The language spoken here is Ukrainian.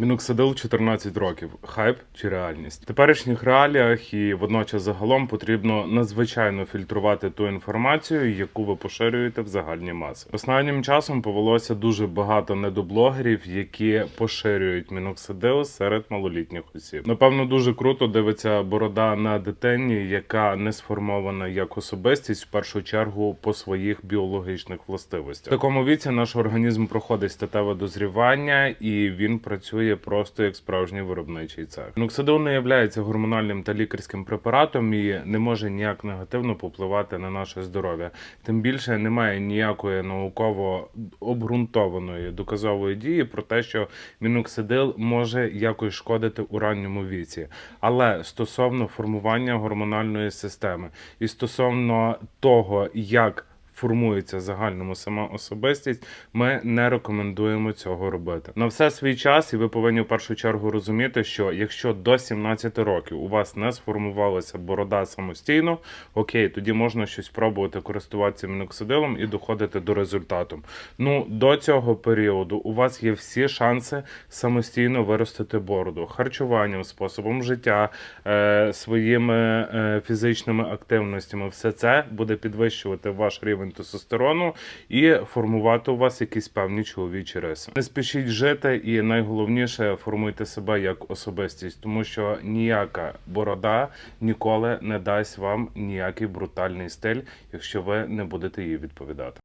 Міноксидил 14 років. Хайп чи реальність? В теперішніх реаліях і водночас загалом потрібно надзвичайно фільтрувати ту інформацію, яку ви поширюєте в загальні маси. Останнім часом повелося дуже багато недоблогерів, які поширюють міноксидил серед малолітніх осіб. Напевно, дуже круто дивиться борода на дитині, яка не сформована як особистість в першу чергу по своїх біологічних властивостях. В такому віці наш організм проходить статеве дозрівання і він працює просто як справжній виробничий цех. Міноксидил не є гормональним та лікарським препаратом і не може ніяк негативно попливати на наше здоров'я. Тим більше немає ніякої науково обґрунтованої доказової дії про те, що міноксидил може якось шкодити у ранньому віці. Але стосовно формування гормональної системи і стосовно того, як формується загальному сама особистість, ми не рекомендуємо цього робити. На все свій час, і ви повинні в першу чергу розуміти, що якщо до 17 років у вас не сформувалася борода самостійно, окей, тоді можна щось пробувати користуватися міноксидилом і доходити до результату. Ну до цього періоду у вас є всі шанси самостійно виростити бороду харчуванням, способом життя, е, своїми е, фізичними активностями. Все це буде підвищувати ваш рівень тестостерону і формувати у вас якісь певні чоловічі риси. Не спішіть жити, і найголовніше формуйте себе як особистість, тому що ніяка борода ніколи не дасть вам ніякий брутальний стиль, якщо ви не будете їй відповідати.